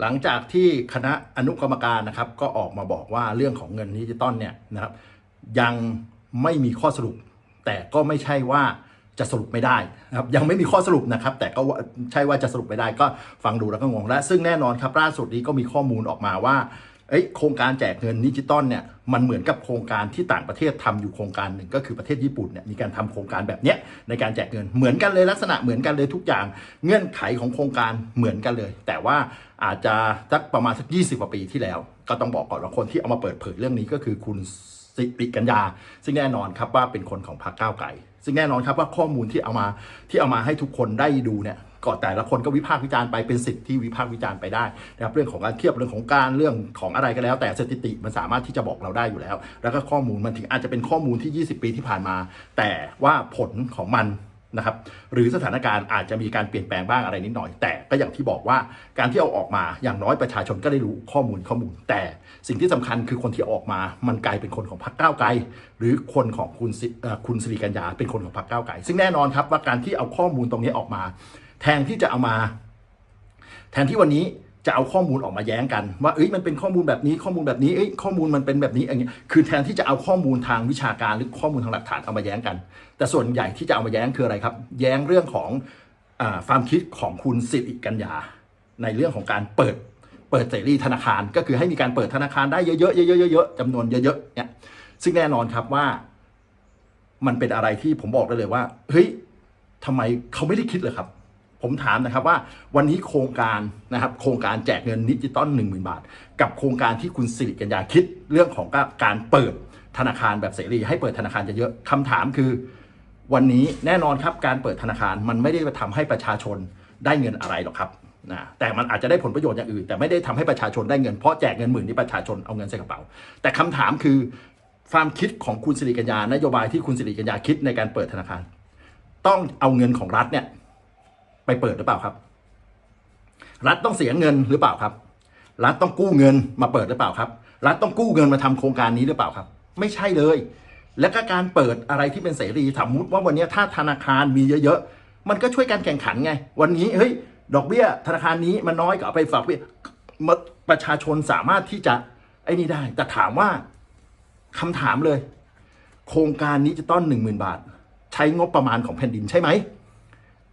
หลังจากที่คณะอนุกรรมการนะครับ ก็ออกมาบอกว่าเรื่องของเงินดิจิตอลเนี่ยนะครับ ยังไม่มีข้อสรุป แต่ก็ไม่ใช่ว่าจะสรุปไม่ได้นะครับยังไม่มีข้อสรุปนะครับ แต่ก็ใช่ว่าจะสรุปไม่ได้ก็ฟังดูแล้วก็งงแล้วซึ่งแน่นอนครับล่าสุดนี้ก็มีข้อมูลออกมาว่า โครงการแจกเงินดิจิตอลเนี่ยมันเหมือนกับโครงการที่ต่างประเทศทำอยู่โครงการหนึ่งก็คือประเทศญี่ปุ่นเนี่ยมีการทำโครงการแบบเนี้ยในการแจกเงินเหมือนกันเลยลักษณะเหมือนกันเลยทุกอย่างเงื่อนไขของโครงการเหมือนกันเลย แต่ว่าอาจจะสักประมาณสัก 20กว่าปีที่แล้ว ก็ต้องบอกก่อนว่าคนที่เอามาเปิดเผยเรื่องนี้ก็คือคุณสิริกัญญา ซึ่งแน่นอนครับว่าเป็นคนของพรรคก้าวไกลซึ่งแน่นอนครับว่าข้อมูลที่เอามาที่เอามาให้ทุกคนได้ดูเนี่ย ก็แต่ละคนก็วิพากษ์วิจารณ์ไปเป็นสิทธิ์ที่วิพากษ์วิจารณ์ไปได้นะครับเรื่องของการเทียบเรื่องของการเรื่องของอะไรก็แล้ว แต่สถิติมันสามารถที่จะบอกเราได้อยู่แล้ว แล้วก็ข้อมูลมันถึงอาจจะเป็นข้อมูลที่ 20 ปีที่ผ่านมา แต่ว่าผลของมันนะครับหรือสถานการณ์อาจจะมีการเปลี่ยนแปลงบ้างอะไรนิดหน่อย แต่ก็อย่างที่บอกว่าการที่เอาออกมาอย่างน้อยประชาชนก็ได้รู้ข้อมูลข้อมูล แต่สิ่งที่สำคัญคือคนที่ออกมา มันกลายเป็นคนของพรรคก้าวไกล หรือคนของคุณสิคุณสิริกัญญาเป็นคนของพรรคก้าวไกลซึ่งแน่นอนครับว่าการที่เอาข้อมูลตรงนี้ออกมา แทนที่จะเอามา แทนที่วันนี้จะเอาข้อมูลออกมาแย้งกันว่าเอ้ยมันเป็นข้อมูลแบบนี้ข้อมูลแบบนี้เอ้ยข้อมูลมันเป็นแบบนี้อย่างเงี้ยคือแทนที่จะเอาข้อมูลทางวิชาการหรือข้อมูลทางหลักฐานเอามาแย้งกัน แต่ส่วนใหญ่ที่จะเอามาแย้งคืออะไรครับ แย้งเรื่องของอความคิดของคุณสิริกัญญาในเรื่องของการเปิดเปิดเสรีธนาคารก็คือให้มีการเปิดธนาคารได้เยอะๆเยอะๆเยอะๆจำนวนเยอะๆเนี่ยซึ่งแน่นอนครับว่า มันเป็นอะไรที่ผมบอกได้เลยว่าเฮ้ยทำไมเขาไม่ได้คิดเลยครับ ผมถามนะครับว่าวันนี้โครงการนะครับโครงการแจกเงินดิจิตอล1 0,000 บาท กับโครงการที่คุณสิริกัญญาคิดเรื่องของการเปิดธนาคารแบบเสรี ให้เปิดธนาคารเยอะๆคำถามคือ วันนี้แน่นอนครับการเปิดธนาคารมันไม่ได้ทำให้ประชาชนได้เงินอะไรหรอกครับนะแต่มันอาจจะได้ผลประโยชน์อย่างอื่น แต่ไม่ได้ทำให้ประชาชนได้เงินเพราะแจกเงินหมื่นที่ประชาชนเอาเงินใส่กระเป๋า แต่คำถามคือความคิดของคุณสิริกัญญานโยบายที่คุณสิริกัญญาคิดในการเปิดธนาคาร ต้องเอาเงินของรัฐเนี่ย ไปเปิดหรือเปล่าครับ รัฐต้องเสียเงินหรือเปล่าครับ รัฐต้องกู้เงินมาเปิดหรือเปล่าครับ รัฐต้องกู้เงินมาทำโครงการนี้หรือเปล่าครับ ไม่ใช่เลย และก็การเปิดอะไรที่เป็นเสรีสมมติว่าวันนี้ถ้าธนาคารมีเยอะๆมันก็ช่วยการแข่งขันไง วันนี้เฮ้ยดอกเบี้ยธนาคารนี้มันน้อยก็เอาไปฝากเบี้ยมาประชาชนสามารถที่จะไอ้นี่ได้ แต่ถามว่าคำถามเลย โครงการนี้จะต้อนหนึ่งหมื่นบาท ใช้งบประมาณของแผ่นดินใช่ไหม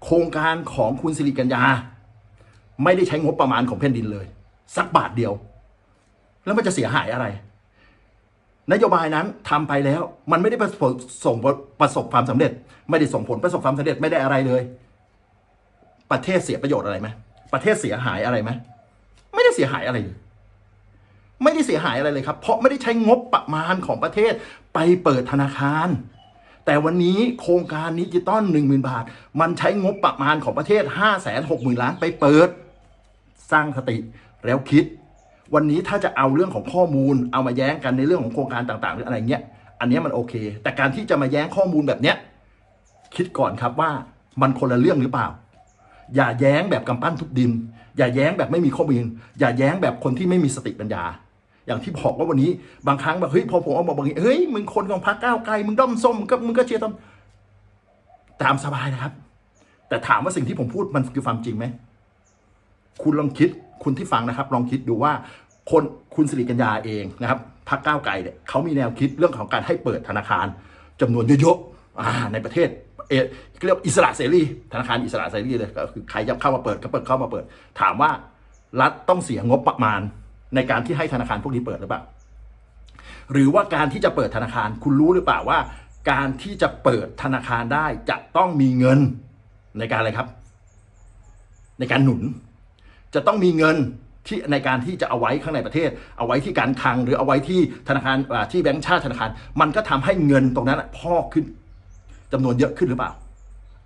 โครงการของคุณสิริกัญญา ไม่ได้ใช้งบประมาณของแผ่นดินเลย สักบาทเดียว แล้วมันจะเสียหายอะไร นโยบายนั้นทำไปแล้ว มันไม่ได้ประสบส่งประสบความสำเร็จ ไม่ได้ส่งผลประสบความสำเร็จไม่ได้อะไรเลย ประเทศเสียประโยชน์อะไรไหมประเทศเสียหายอะไรไหมไม่ได้เสียหายอะไรเลยไม่ได้เสียหายอะไรเลยครับ เพราะไม่ได้ใช้งบประมาณของประเทศไปเปิดธนาคาร แต่วันนี้โครงการดิจิตอลหนึ่งหมื่นบาท มันใช้งบประมาณของประเทศห้าแสนหกหมื่นล้านไปเปิด สร้างสติแล้วคิด วันนี้ถ้าจะเอาเรื่องของข้อมูล เอามาแย้งกันในเรื่องของโครงการต่างๆ หรืออะไรเงี้ย อันนี้มันโอเค แต่การที่จะมาแย้งข้อมูลแบบเนี้ยคิดก่อนครับว่ามันคนละเรื่องหรือเปล่า อย่าแย้งแบบกำปั้นทุบดิน อย่าแย้งแบบไม่มีข้อมูลอย่าแย้งแบบคนที่ไม่มีสติปัญญา อย่างที่บอกว่าวันนี้บางครั้งแบบเฮ้ยพอผมเอามาบอกอย่างทีเฮ้ยมึงคนของพรรคก้าวไกลมึงด้อมส้มมึงก็มึงก็เชียร์ตามตามสบายนะครับ แต่ถามว่าสิ่งที่ผมพูดมันคือความจริงไหมคุณลองคิดคุณที่ฟังนะครับ ลองคิดดูว่าคนคุณสิริกัญญาเองนะครับพรรคก้าวไกลเนี่ยเขามีแนวคิดเรื่องของการให้เปิดธนาคารจำนวนเยอะๆในประเทศเออเรียกว่าอิสระเสรีธนาคารอิสระเสรีเลยก็คือใครจะเข้ามาเปิดก็เปิดเข้ามาเปิด ถามว่ารัฐต้องเสียงบประมาณ ในการที่ให้ธนาคารพวกนี้เปิดหรือเปล่า หรือว่าการที่จะเปิดธนาคารคุณรู้หรือเปล่าว่า การที่จะเปิดธนาคารได้จะต้องมีเงินในการอะไรครับ ในการหนุน จะต้องมีเงินที่ในการที่จะเอาไว้ข้างในประเทศ เอาไว้ที่การคลังหรือเอาไว้ที่ธนาคารที่แบงก์ชาติธนาคาร มันก็ทำให้เงินตรงนั้นพอกขึ้นจำนวนเยอะขึ้นหรือเปล่า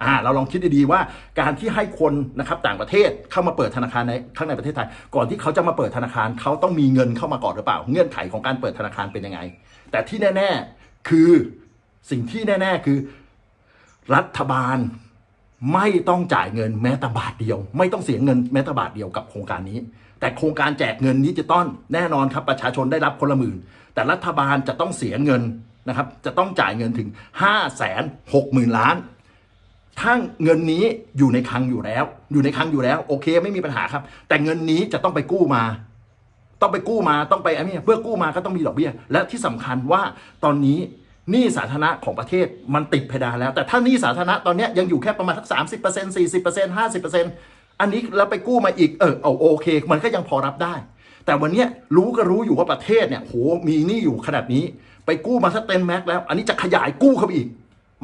อ่าเราลองคิดดีๆว่าการที่ให้คนนะครับต่างประเทศเข้ามาเปิดธนาคารในข้างในประเทศไทย ก่อนที่เขาจะมาเปิดธนาคารเขาต้องมีเงินเข้ามาก่อนหรือเปล่า เงื่อนไขของการเปิดธนาคารเป็นยังไง แต่ที่แน่ ๆคือสิ่งที่แน่ ๆ คือ รัฐบาลไม่ต้องจ่ายเงินแม้แต่บาทเดียว ไม่ต้องเสียเงินแม้แต่บาทเดียวกับโครงการนี้ แต่โครงการแจกเงินดิจิตอลแน่นอนครับประชาชนได้รับคนละหมื่น แต่รัฐบาลจะต้องเสียเงินนะครับจะต้องจ่ายเงินถึง5้าแสนหกหมื่นล้าน ถ้าเงินนี้อยู่ในคลังอยู่แล้ว อยู่ในคลังอยู่แล้ว โอเค ไม่มีปัญหาครับ แต่เงินนี้จะต้องไปกู้มา ต้องไปกู้มาต้องไปไอ้นี่เพื่อกู้มาก็ต้องมีดอกเบี้ย และที่สำคัญว่าตอนนี้หนี้สาธารณะของประเทศมันติดเพดานแล้ว แต่ถ้าหนี้สาธารณะตอนนี้ยังอยู่แค่ประมาณสักสามสิบเปอร์เซ็นต์สี่สิบเปอร์เซ็นต์ห้าสิบเปอร์เซ็นต์อันนี้แล้วไปกู้มาอีกเออเอาโอเค มันก็ยังพอรับได้ แต่วันนี้รู้ก็รู้อยู่ว่าประเทศเนี่ยโหมีหนี้อยู่ขนาดนี้ ไปกู้มาซะเต็มแม็กซ์แล้ว อันนี้จะขยายกู้เข้าไปอีก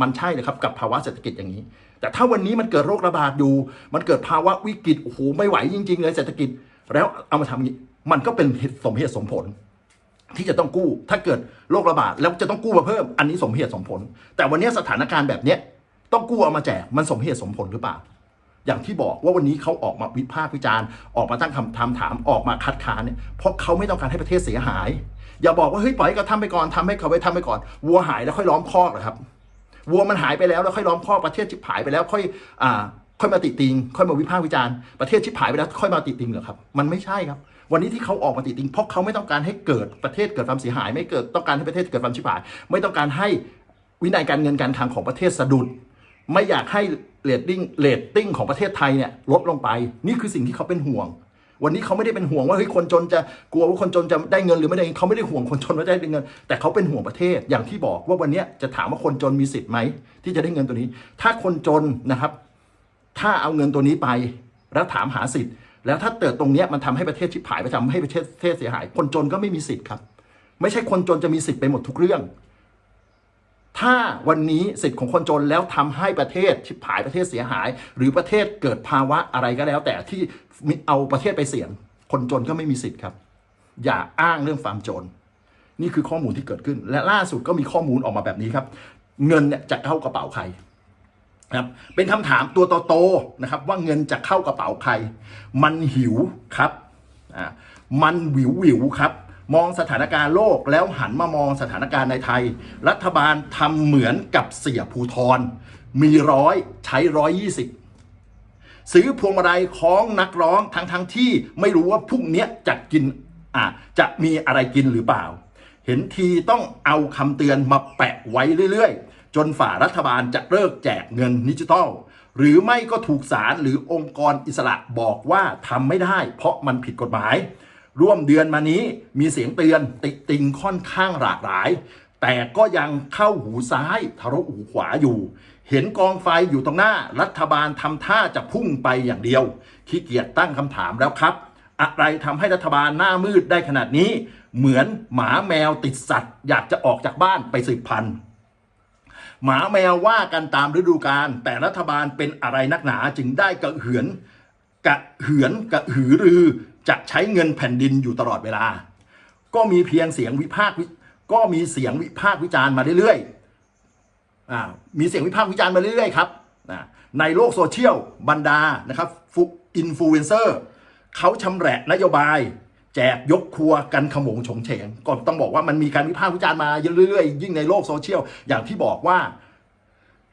มันใช่เลยครับกับภาวะเศรษฐกิจอย่างนี้ แต่ถ้าวันนี้มันเกิดโรคระบาดอยู่ มันเกิดภาวะวิกฤตโอ้โหไม่ไหวจริง ๆ เลยเศรษฐกิจ แล้วเอามาทำอย่างนี้ มันก็เป็นเหตุสมเหตุสมผล ที่จะต้องกู้ ถ้าเกิดโรคระบาดแล้วจะต้องกู้มาเพิ่ม อันนี้สมเหตุสมผล แต่วันนี้สถานการณ์แบบเนี้ยต้องกู้เอามาแจกมันสมเหตุสมผลหรือเปล่า อย่างที่บอกว่าวันนี้เขาออกมาวิพากษ์วิจารณ์ออกมาตั้งคำถามถามออกมาคัดค้านเนี่ยเพราะเขาไม่ต้องการให้ประเทศเสียหาย อย่าบอกว่าเฮ้ยปล่อยให้เขาทำไปก่อนทำให้เขาไปทำไปก่อน วัวหายแล้วค่อยล้อมคอกเหรอครับ วัวมันหายไปแล้วแล้วค่อยล้อมคอประเทศชิบหายไปแล้วค่อยอ่าค่อยมาติติง ค่อยมาวิพากษ์วิจารณ์ประเทศชิบหายไปแล้วค่อยมาติติงเหรอครับมันไม่ใช่ครับวันนี้ที่เขาออกมาติติงเพราะเขาไม่ต้องการให้เกิดประเทศเกิดความเสียหาย ไม่เกิดต้องการให้ประเทศเกิดความชิบหาย ไม่ต้องการให้วินัยการเงินการคลังของประเทศสะดุด ไม่อยากให้เรตติ้งเรตติ้งของประเทศไทยเนี่ยลดลงไป นี่คือสิ่งที่เขาเป็นห่วง วันนี้เขาไม่ได้เป็นห่วงว่าเฮ้ยคนจนจะกลัวว่าคนจนจะได้เงินหรือไม่ได้เงินเขาไม่ได้ห่วงคนจนว่าได้เงิน แต่เขาเป็นห่วงประเทศอย่างที่บอกว่าวันนี้จะถามว่าคนจนมีสิทธิ์ไหมที่จะได้เงินตัวนี้ ถ้าคนจนนะครับ ถ้าเอาเงินตัวนี้ไป แล้วถามหาสิทธิ์ แล้วถ้าเกิดตรงนี้มันทำให้ประเทศชิบหายไปทำให้ประเทศเสียหาย คนจนก็ไม่มีสิทธิ์ครับ ไม่ใช่คนจนจะมีสิทธิ์ไปหมดทุกเรื่อง ถ้าวันนี้สิทธิ์ของคนจนแล้วทำให้ประเทศชิบหายประเทศเสียหาย หรือประเทศเกิดภาวะอะไรก็แล้ว แต่ที่มเอาประเทศไปเสี่ยง คนจนก็ไม่มีสิทธิ์ครับ อย่าอ้างเรื่องความจน นี่คือข้อมูลที่เกิดขึ้น และล่าสุดก็มีข้อมูลออกมาแบบนี้ครับ เงินเนี่ยจะเข้ากระเป๋าใครครับเป็นคำถามตัวโตๆนะครับ ว่าเงินจะเข้ากระเป๋าใคร มันหิวครับอ่ามันวิววิวครับ มองสถานการณ์โลกแล้วหันมามองสถานการณ์ในไทย รัฐบาลทำเหมือนกับเสียภูทรมีร้อยใช้ร้อยยี่สิบซื้อพวงมาลัยคล้องนักร้องทั้งทั้งๆที่ไม่รู้ว่าพรุ่งเนี้ยจะกินอะจะมีอะไรกินหรือเปล่า เห็นทีต้องเอาคำเตือนมาแปะไว้เรื่อยๆ จนฝ่ารัฐบาลจะเลิกแจกเงินดิจิทัล หรือไม่ก็ถูกศาลหรือองค์กรอิสระบอกว่าทำไม่ได้ เพราะมันผิดกฎหมาย ร่วมเดือนมานี้มีเสียงเตือนติติงค่อนข้างหลากหลาย แต่ก็ยังเข้าหูซ้ายทะลุหูขวาอยู่ เห็นกองไฟอยู่ตรงหน้ารัฐบาลทำท่าจะพุ่งไปอย่างเดียวขี้เกียจตั้งคำถามแล้วครับ อะไรทำให้รัฐบาลหน้ามืดได้ขนาดนี้ เหมือนหมาแมวติดสัตว์ อยากจะออกจากบ้านไปสืบพันธุ์หมาแมวว่ากันตามฤดูกาลแต่รัฐบาลเป็นอะไรนักหนาจึงได้กระเหือนกระเหือนกระหือรือ จะใช้เงินแผ่นดินอยู่ตลอดเวลา ก็มีเพียงเสียงวิพากษ์ก็มีเสียงวิพากษ์วิจารณ์มาเรื่อยๆอ่ามีเสียงวิพากษ์วิจารณ์มาเรื่อยๆครับอ่าในโลกโซเชียลบรรดานะครับฟุอินฟลูเอนเซอร์เขาชำแหละนโยบาย แจกยกครัวกันขโมงฉงเฉงก็ต้องบอกว่ามันมีการวิพากษ์วิจารณ์มาเรื่อยๆ ยิ่งในโลกโซเชียลอย่างที่บอกว่า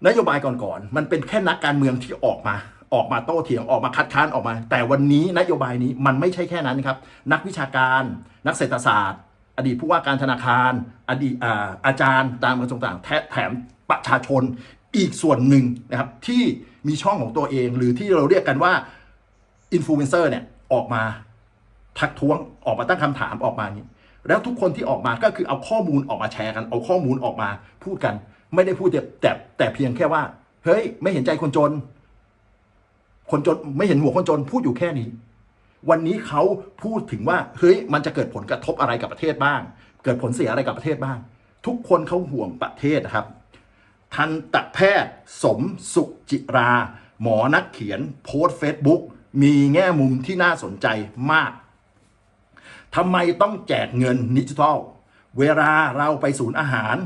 นโยบายก่อนๆมันเป็นแค่นักการเมืองที่ออกมา ออกมาโต้เถียงออกมาคัดค้านออกมา แต่วันนี้นโยบายนี้มันไม่ใช่แค่นั้นครับ นักวิชาการ นักเศรษฐศาสตร์ อดีตผู้ว่าการธนาคาร อดีตอาอาจารย์ตามกระทรวงต่างๆแถมประชาชนอีกส่วนหนึ่งนะครับที่มีช่องของตัวเอง หรือที่เราเรียกกันว่าอินฟลูเอนเซอร์เนี่ยออกมาทักท้วงออกมาตั้งคำถามออกมาอย่างนี้แล้วทุกคนที่ออกมาก็คือเอาข้อมูลออกมาแชร์กัน เอาข้อมูลออกมาพูดกัน ไม่ได้พูดแต่แต่เพียงแค่ว่า เฮ้ย ไม่เห็นใจคนจน คนจนไม่เห็นหัวคนจนพูดอยู่แค่นี้ วันนี้เขาพูดถึงว่าเฮ้ยมันจะเกิดผลกระทบอะไรกับประเทศบ้าง เกิดผลเสียอะไรกับประเทศบ้าง ทุกคนเขาห่วงประเทศนะครับ ทันตแพทย์สมสุจิรา หมอนักเขียน โพสต์เฟซบุ๊กมีแง่มุมที่น่าสนใจมากทำไมต้องแจกเงินดิจิทัล เวลาเราไปศูนย์อาหาร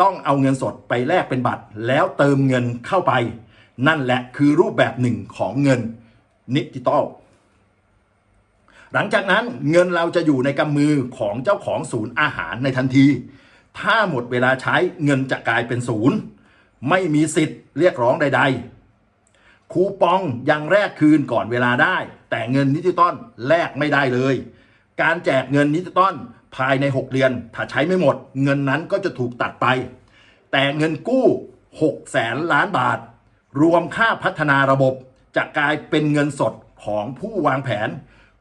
ต้องเอาเงินสดไปแลกเป็นบัตร แล้วเติมเงินเข้าไป นั่นแหละคือรูปแบบหนึ่งของเงินดิจิทัลหลังจากนั้นเงินเราจะอยู่ในกำมือของเจ้าของศูนย์อาหารในทันที ถ้าหมดเวลาใช้เงินจะกลายเป็นศูนย์ไม่มีสิทธิ์เรียกร้องใด ๆ คูปองยังแลกคืนก่อนเวลาได้ แต่เงินดิจิตอลแลกไม่ได้เลย การแจกเงินดิจิตอลภายใน 6 เดือน ถ้าใช้ไม่หมด เงินนั้นก็จะถูกตัดไป แต่เงินกู้6แสนล้านบาท รวมค่าพัฒนาระบบจะกลายเป็นเงินสดของผู้วางแผน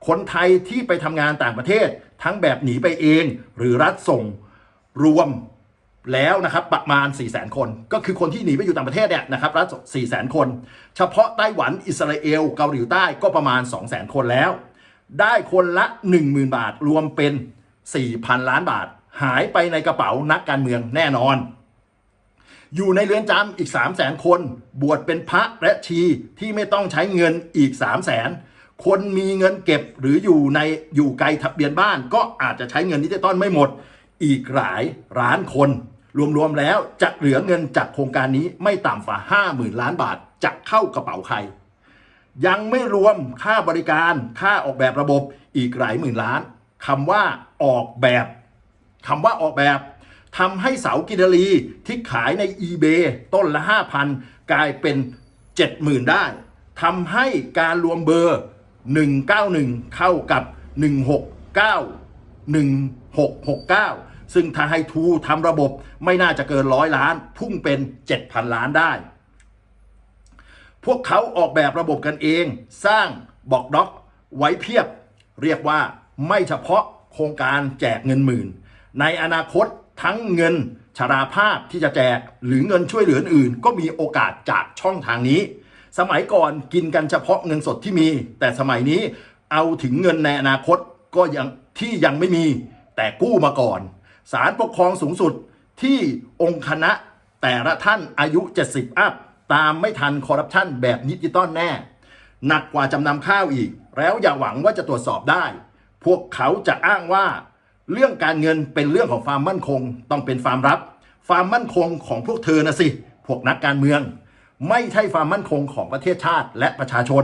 คนไทยที่ไปทำงานต่างประเทศ ทั้งแบบหนีไปเอง หรือรัฐส่งรวมแล้วนะครับประมาณ 4 0 0 0 0 0 คน ก็คือคนที่หนีไปอยู่ต่างประเทศเนี่ยนะครับรัฐ4 0 0 0 0 0 คน เฉพาะไต้หวันอิสราเอลเกาหลีใต้ก็ประมาณ 2 0 0 0 0 0 คนแล้ว ได้คนละ 10,000 บาทรวมเป็น 4,000 ล้านบาท หายไปในกระเป๋านักการเมืองแน่นอน อยู่ในเรือนจำอีก 3 0 0 0 0 0คน บวชเป็นพระและชีที่ไม่ต้องใช้เงินอีก 3 0 0 0 0 0คนมีเงินเก็บหรืออยู่ในอยู่ไกลทะเบียนบ้าน ก็อาจจะใช้เงินดิจิตอลไม่หมด อีกหลายล้านคน รวมๆแล้วจะเหลือเงินจากโครงการนี้ไม่ต่ำกว่า50,000 ล้านบาทจะเข้ากระเป๋าใคร ยังไม่รวมค่าบริการค่าออกแบบระบบอีกหลายหมื่นล้านคำว่าออกแบบคำว่าออกแบบ ทำให้เสากินรีที่ขายใน eBay ต้นละ 5,000 กลายเป็น 70,000 ได้ทำให้การรวมเบอร์ 191 เข้ากับ 169 1669 ซึ่งถ้าให้ทูทำระบบไม่น่าจะเกินร้อยล้าน พุ่งเป็น 7,000 ล้านได้ พวกเขาออกแบบระบบกันเอง สร้างบอกด็อกไว้เพียบ เรียกว่าไม่เฉพาะโครงการแจกเงินหมื่น ในอนาคต ทั้งเงินชราภาพที่จะแจกหรือเงินช่วยเหลืออื่น ก็มีโอกาสจากช่องทางนี้ สมัยก่อนกินกันเฉพาะเงินสดที่มี แต่สมัยนี้เอาถึงเงินในอนาคตก็ยังที่ยังไม่มี แต่กู้มาก่อนศาลปกครองสูงสุดที่องค์คณะแต่ละท่านอายุ 70 อัพ ตามไม่ทันคอร์รัปชันแบบดิจิตอลแน่ หนักกว่าจำนำข้าวอีก แล้วอย่าหวังว่าจะตรวจสอบได้ พวกเขาจะอ้างว่า เรื่องการเงินเป็นเรื่องของความมั่นคง ต้องเป็นความลับ ความมั่นคงของพวกเธอนะสิ พวกนักการเมือง ไม่ใช่ความมั่นคงของประเทศชาติและประชาชน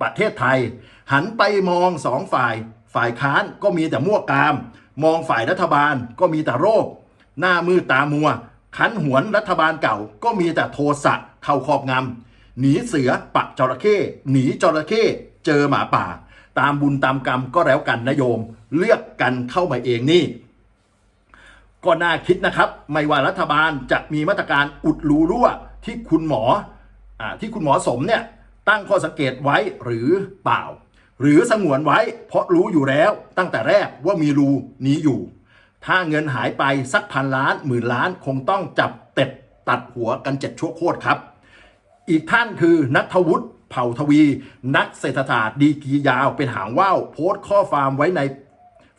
ประเทศไทย หันไปมองสองฝ่าย ฝ่ายค้านก็มีแต่มั่วกาม มองฝ่ายรัฐบาลก็มีแต่โรค หน้ามือตามัว ขันหวนรัฐบาลเก่า ก็มีแต่โทสะเข้าครอบงำหนีเสือปักจระเข้หนีจระเข้เจอหมาป่า ตามบุญตามกรรมก็แล้วกันนะโยม เลือกกันเข้ามาเองนี่ ก็น่าคิดนะครับ ไม่ว่ารัฐบาลจะมีมาตรการอุดรูรั่วที่คุณหมออที่คุณหมอสมเนี่ยตั้งข้อสังเกตไว้หรือเปล่า หรือสงวนไว้เพราะรู้อยู่แล้วตั้งแต่แรกว่ามีรูนี้อยู่ ถ้าเงินหายไปสักพันล้านหมื่นล้านคงต้องจับเต็ดตัดหัวกันเจ็ดชั่วโคตรครับ อีกท่านคือนัทวุฒิเผ่าทวี นักเศรษฐศาสตร์ดีกียาวเป็นหางว่าวโพสต์ข้อความไว้ใน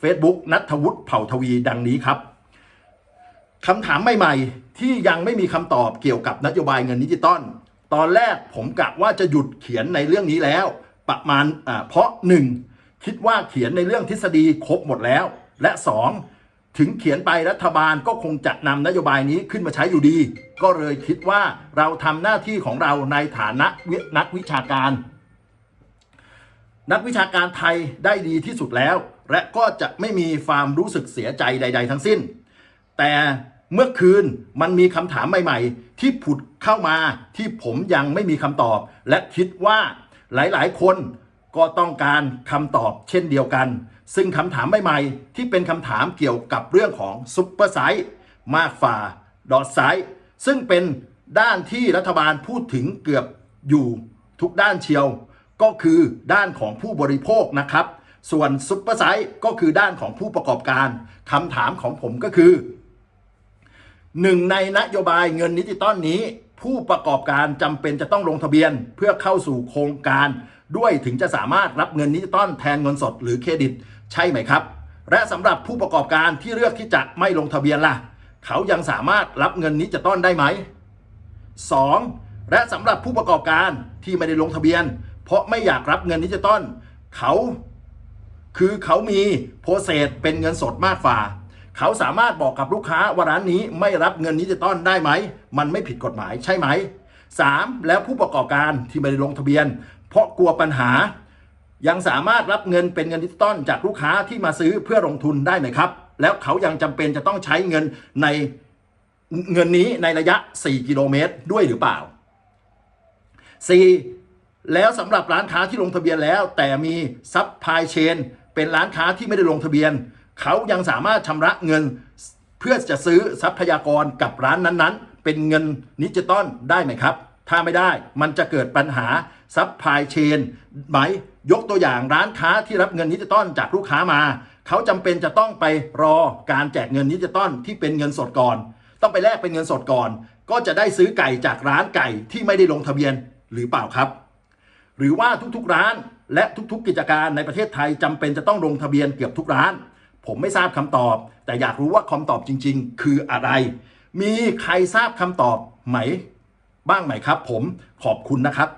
Facebook นัทวุฒิเผ่าทวีดังนี้ครับคำถามใหม่ๆ ที่ยังไม่มีคำตอบเกี่ยวกับนโยบายเงินดิจิตอลตอนแรกผมกะว่าจะหยุดเขียนในเรื่องนี้แล้ว ประมาณเพราะหนึ่งคิดว่าเขียนในเรื่องทฤษฎีครบหมดแล้ว และสองถึงเขียนไปรัฐบาลก็คงจะนำนโยบายนี้ขึ้นมาใช้อยู่ดี ก็เลยคิดว่าเราทำหน้าที่ของเราในฐานะวินักวิชาการ นักวิชาการไทยได้ดีที่สุดแล้ว และก็จะไม่มีความรู้สึกเสียใจใด ๆ ทั้งสิ้น แต่เมื่อคืนมันมีคำถามใหม่ ๆ ที่ผุดเข้ามาที่ผมยังไม่มีคำตอบ และคิดว่าหลายๆ คนก็ต้องการคำตอบเช่นเดียวกัน ซึ่งคำถามใหม่ๆ ที่เป็นคำถามเกี่ยวกับเรื่องของซุปเปอร์ไซส์มากฝ่าดอทไซส์ซึ่งเป็นด้านที่รัฐบาลพูดถึงเกือบอยู่ทุกด้านเชียว ก็คือด้านของผู้บริโภคนะครับ ส่วนซุปเปอร์ไซส์ก็คือด้านของผู้ประกอบการคำถามของผมก็คือหนึ่งในนโยบายเงินดิจิตอลนี้ ผู้ประกอบการจำเป็นจะต้องลงทะเบียนเพื่อเข้าสู่โครงการด้วยถึงจะสามารถรับเงินดิจิตอลแทนเงินสดหรือเครดิต ใช่ไหมครับ และสำหรับผู้ประกอบการที่เลือกที่จะไม่ลงทะเบียนล่ะ เขายังสามารถรับเงินดิจิตอลได้ไหม 2. และสำหรับผู้ประกอบการที่ไม่ได้ลงทะเบียน เพราะไม่อยากรับเงินดิจิตอลเขา คือเขามีโปรเซสเป็นเงินสดมากฝ่า เขาสามารถบอกกับลูกค้าว่าร้านนี้ไม่รับเงินดิจิตอลได้ไหม มันไม่ผิดกฎหมายใช่ไหม 3. แล้วผู้ประกอบการที่ไม่ได้ลงทะเบียน เพราะกลัวปัญหา ยังสามารถรับเงินเป็นเงินดิจิตอลจากลูกค้าที่มาซื้อเพื่อลงทุนได้ไหมครับ แล้วเขายังจำเป็นจะต้องใช้เงินในเงินนี้ในระยะ 4 กิโลเมตรด้วยหรือเปล่า 4. แล้วสำหรับร้านค้าที่ลงทะเบียนแล้ว แต่มีซับพลายเชน เป็นร้านค้าที่ไม่ได้ลงทะเบียน เขายังสามารถชำระเงิน เพื่อจะซื้อทรัพยากรกับร้านนั้นๆ เป็นเงินดิจิตอลได้ไหมครับ ถ้าไม่ได้มันจะเกิดปัญหาซับพลายเชนไหมยกตัวอย่างร้านค้าที่รับเงินดิจิตอลจากลูกค้ามา เขาจำเป็นจะต้องไปรอการแจกเงินดิจิตอลที่เป็นเงินสดก่อน ต้องไปแลกเป็นเงินสดก่อน ก็จะได้ซื้อไก่จากร้านไก่ที่ไม่ได้ลงทะเบียนหรือเปล่าครับ หรือว่าทุกๆร้าน และทุกๆกิจการในประเทศไทยจำเป็นจะต้องลงทะเบียนเกือบทุกร้าน ผมไม่ทราบคำตอบ แต่อยากรู้ว่าคำตอบจริง ๆ คืออะไร มีใครทราบคำตอบไหม บ้างไหมครับ ผมขอบคุณนะครับ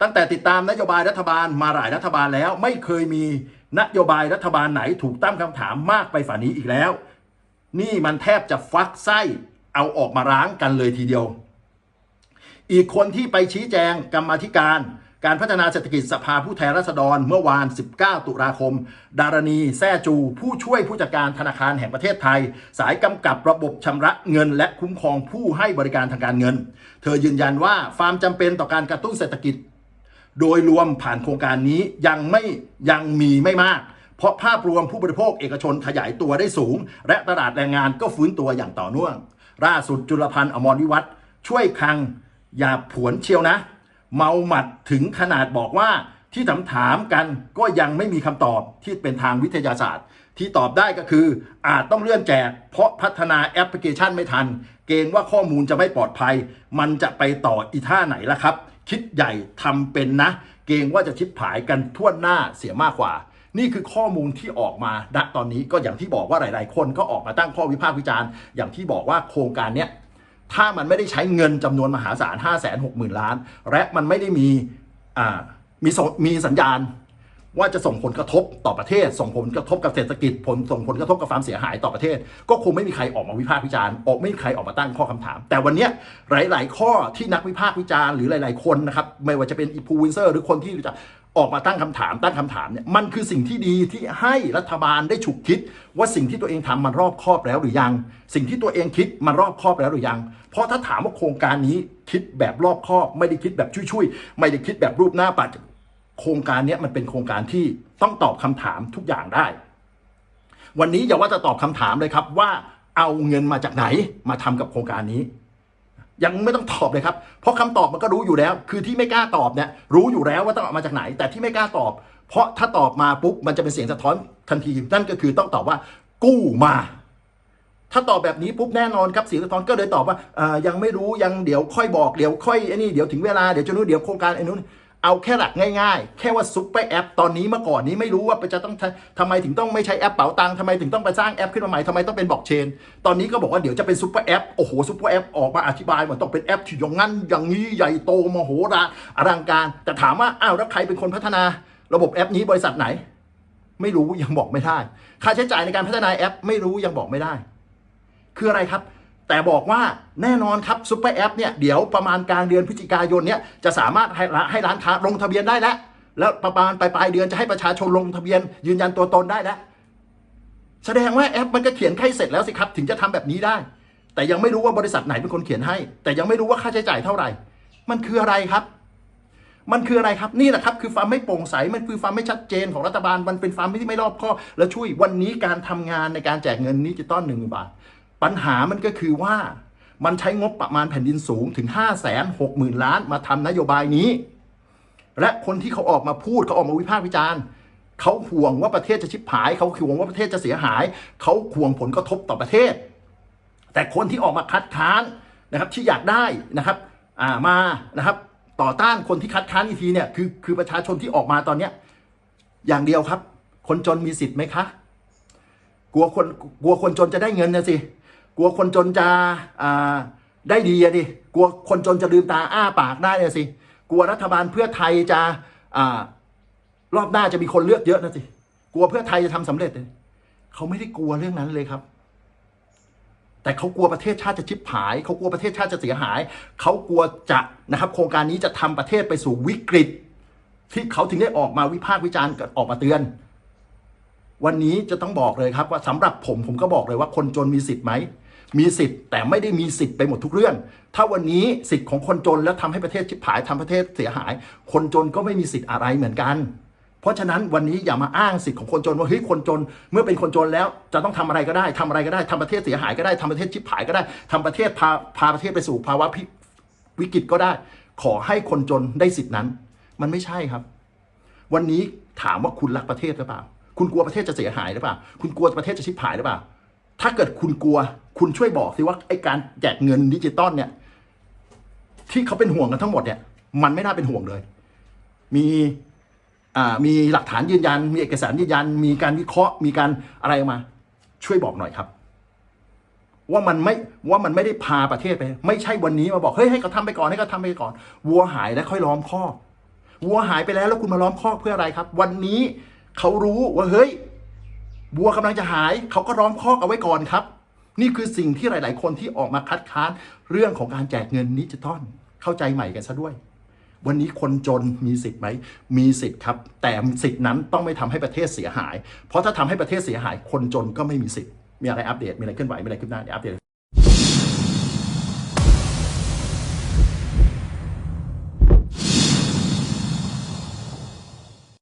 ตั้งแต่ติดตามนโยบายรัฐบาลมาหลายรัฐบาลแล้ว ไม่เคยมีนโยบายรัฐบาลไหนถูกตั้งคำถามมากไปฝ่านี้อีกแล้ว นี่มันแทบจะฟักไส้เอาออกมาร้างกันเลยทีเดียว อีกคนที่ไปชี้แจงกรรมธิการ การพัฒนาเศรษฐกิจสภาผู้แทนราษฎรเมื่อวาน 19 ตุลาคม ดารณี แซ่จู ผู้ช่วยผู้จัดการธนาคารแห่งประเทศไทย สายกำกับระบบชำระเงิน และคุ้มครองผู้ให้บริการทางการเงิน เธอยืนยันว่าความจำเป็นต่อการกระตุ้นเศรษฐกิจ โดยรวมผ่านโครงการนี้ยังไม่ยังมีไม่มาก เพราะภาพรวมผู้บริโภคเอกชนขยายตัวได้สูง และตลาดแรงงานก็ฟื้นตัวอย่างต่อเนื่องล่าสุดจุลพันธ์อมรวิวัฒช่วยคลังอย่าผวนเชียวนะ เมาหมัดถึงขนาดบอกว่าที่ถามถามกันก็ยังไม่มีคำตอบที่เป็นทางวิทยาศาสตร์ ที่ตอบได้ก็คืออาจต้องเลื่อนแจก เพราะพัฒนาแอปพลิเคชันไม่ทัน เกรงว่าข้อมูลจะไม่ปลอดภัย มันจะไปต่ออีท่าไหนล่ะครับ คิดใหญ่ทำเป็นนะ เกรงว่าจะชิบหายกันทั่วหน้าเสียมากกว่า นี่คือข้อมูลที่ออกมาณตอนนี้ก็อย่างที่บอกว่าหลาย ๆ คนก็ออกมาตั้งข้อวิพากษ์วิจารณ์อย่างที่บอกว่าโครงการเนี้ย ถ้ามันไม่ได้ใช้เงินจำนวนมหาศาล 5 6 0 0 0 0 ล้าน และมันไม่ได้มีมีมีสัญญาณ ว่าจะส่งผลกระทบต่อประเทศ ส่งผลกระทบกับเศรษฐกิจผลส่งผลกระทบกับความเสียหายต่อประเทศ ก็คงไม่มีใครออกมาวิพากษ์วิจารณ์ออกไม่มีใครออกมาตั้งข้อคำถาม แต่วันนี้หลาย ๆ ข้อที่นักวิพากษ์วิจารณ์หรือหลาย ๆ คนนะครับไม่ว่าจะเป็นอีพูวินเซอร์ หรือคนที่จะ ออกมาตั้งคำถามตั้งคำถามเนี่ยมันคือสิ่งที่ดีที่ให้รัฐบาลได้ฉุกคิด ว่าสิ่งที่ตัวเองทำมันรอบครอบแล้วหรือยัง สิ่งที่ตัวเองคิดมันรอบครอบแล้วหรือยัง เพราะถ้าถามว่าโครงการนี้คิดแบบรอบครอบ ไม่ได้คิดแบบชุยๆไม่ได้คิดแบบรูปหน้าปัดโครงการนี้มันเป็นโครงการที่ต้องตอบคำถามทุกอย่างได้ วันนี้อย่าว่าจะตอบคำถามเลยครับว่าเอาเงินมาจากไหนมาทำกับโครงการนี้ ยังไม่ต้องตอบเลยครับ เพราะคำตอบมันก็รู้อยู่แล้ว คือที่ไม่กล้าตอบเนี่ยรู้อยู่แล้วว่าต้องออกมาจากไหน แต่ที่ไม่กล้าตอบ เพราะถ้าตอบมาปุ๊บมันจะเป็นเสียงสะท้อนทันทีนั่นก็คือต้องตอบว่า กู้มา ถ้าตอบแบบนี้ปุ๊บแน่นอนครับเสียงสะท้อนก็เลยตอบว่าอ่ายังไม่รู้ยังเดี๋ยวค่อยบอกเดี๋ยวค่อยไอ้นี่เดี๋ยวถึงเวลาเดี๋ยวจะรู้เดี๋ยวโครงการไอ้นู้น เอาแค่หลักง่ายๆ แค่ว่าซุปเปอร์แอปตอนนี้เมื่อก่อนนี้ไม่รู้ว่าจะต้องทำไมถึงต้องไม่ใช้แอปเป๋าตังค์ทำไมถึงต้องไปสร้างแอปขึ้นมาใหม่ทำไมต้องเป็นบล็อกเชน ตอนนี้ก็บอกว่าเดี๋ยวจะเป็นซุปเปอร์แอปโอ้โหซุปเปอร์แอปออกมาอธิบายว่าต้องเป็นแอปที่อย่างนั้นอย่างนี้ใหญ่โตมโหฬารอลังการ แต่ถามว่าอ้าวแล้วใครเป็นคนพัฒนา ระบบแอปนี้บริษัทไหน ไม่รู้ยังบอกไม่ได้ ค่าใช้จ่ายในการพัฒนาแอป ไม่รู้ยังบอกไม่ได้ คืออะไรครับ แต่บอกว่าแน่นอนครับซุปเปอร์แอปเนี่ยเดี๋ยวประมาณกลางเดือนพฤศจิกายนเนี่ยจะสามารถให้ร้านให้ร้านค้าลงทะเบียนได้แล้ว แล้วประมาณปลายปลายเดือนจะให้ประชาชนลงทะเบียนยืนยันตัวตนได้แล้วแสดงว่าแอปมันก็เขียนให้เสร็จแล้วสิครับ ถึงจะทำแบบนี้ได้ แต่ยังไม่รู้ว่าบริษัทไหนเป็นคนเขียนให้ แต่ยังไม่รู้ว่าค่าใช้จ่ายเท่าไหร่ มันคืออะไรครับ มันคืออะไรครับนี่แหละครับ คือความไม่โปร่งใสมันคือความไม่ชัดเจนของรัฐบาลมันเป็นความที่ไม่รอบคอบและช่วยวันนี้การทำงานในการแจกเงินดิจิตอลหนึ่งบาท ปัญหามันก็คือว่ามันใช้งบประมาณแผ่นดินสูงถึง 5 6 0 0 0 0 ล้านมาทำนโยบายนี้ และคนที่เขาออกมาพูดเขาออกมาวิพากษ์วิจารณ์เขาห่วงว่าประเทศจะชิบหาย เขาห่วงว่าประเทศจะเสียหาย เขาห่วงผลกระทบต่อประเทศ แต่คนที่ออกมาคัดค้านนะครับที่อยากได้นะครับามานะครับต่อต้านคนที่คัดค้านอีกทีเนี่ยคือคือประชาชนที่ออกมาตอนเนี้ยอย่างเดียวครับ คนจนมีสิทธิ์ไหมคะ กลัวคนกลัวคนจนจะได้เงินนะสิ กลัวคนจนจะอ่าได้ดีอะดิกลัวคนจนจะลืมตาอ้าปากได้เนะสิ กลัวรัฐบาลเพื่อไทยจะอ่ารอบหน้าจะมีคนเลือกเยอะนะสิ กลัวเพื่อไทยจะทำสำเร็จเลยเขาไม่ได้กลัวเรื่องนั้นเลยครับ แต่เขากลัวประเทศชาติจะชิบหาย เขากลัวประเทศชาติจะเสียหาย เขากลัวจะนะครับ โครงการนี้จะทำประเทศไปสู่วิกฤต ที่เขาถึงได้ออกมาวิพากษ์วิจารณ์ออกมาเตือน วันนี้จะต้องบอกเลยครับ ว่าสำหรับผมผมก็บอกเลยว่าคนจนมีสิทธิ์ไหม มีสิทธิ์แต่ไม่ได้มีสิทธิ์ไปหมดทุกเรื่อง ถ้าวันนี้สิทธิ์ของคนจนแล้วทำให้ประเทศชิบหายทำประเทศเสียหาย คนจนก็ไม่มีสิทธิ์อะไรเหมือนกัน เพราะฉะนั้นวันนี้อย่ามาอ้างสิทธิ์ของคนจนว่าเฮ้ยคนจน เมื่อเป็นคนจนแล้วจะต้องทำอะไรก็ได้ทำอะไรก็ได้ทำประเทศเสียหายก็ได้ทำประเทศชิบหายก็ได้ทำประเทศพาพาประเทศไปสู่ภาวะพิวิกฤตก็ได้ ขอให้คนจนได้สิทธินั้น มันไม่ใช่ครับ วันนี้ถามว่าคุณรักประเทศหรือเปล่า คุณกลัวประเทศจะเสียหายหรือเปล่า คุณกลัวประเทศจะชิบหายหรือเปล่า ถ้าเกิดคุณกลัว คุณช่วยบอกสิว่าไอการแจกเงินดิจิตอลเนี่ย ที่เขาเป็นห่วงกันทั้งหมดเนี่ย มันไม่น่าเป็นห่วงเลย มีอ่ามีหลักฐานยืนยัน มีเอกสารยืนยัน มีการวิเคราะห์ มีการอะไรออกมา ช่วยบอกหน่อยครับ ว่ามันไม่ว่ามันไม่ได้พาประเทศไป ไม่ใช่วันนี้มาบอกเฮ้ยให้เขาทำไปก่อนให้เขาทำไปก่อน วัวหายแล้วค่อยล้อมคอกวัวหายไปแล้วแล้วคุณมาล้อมคอกเพื่ออะไรครับ วันนี้เขารู้ว่าเฮ้ย วัวกำลังจะหายเขาก็ร้องคอกเอาไว้ก่อนครับ นี่คือสิ่งที่หลาย ๆ คนที่ออกมาคัดค้านเรื่องของการแจกเงินนิจิตอลเข้าใจใหม่กันซะด้วย วันนี้คนจนมีสิทธิ์ไหมมีสิทธิ์ครับ แต่สิทธิ์นั้นต้องไม่ทำให้ประเทศเสียหาย เพราะถ้าทำให้ประเทศเสียหาย คนจนก็ไม่มีสิทธิ์มีอะไรอัปเดตมีอะไรเคลื่อนไหวมีอะไรขึ้นหน้าเดี๋ยวอัปเดต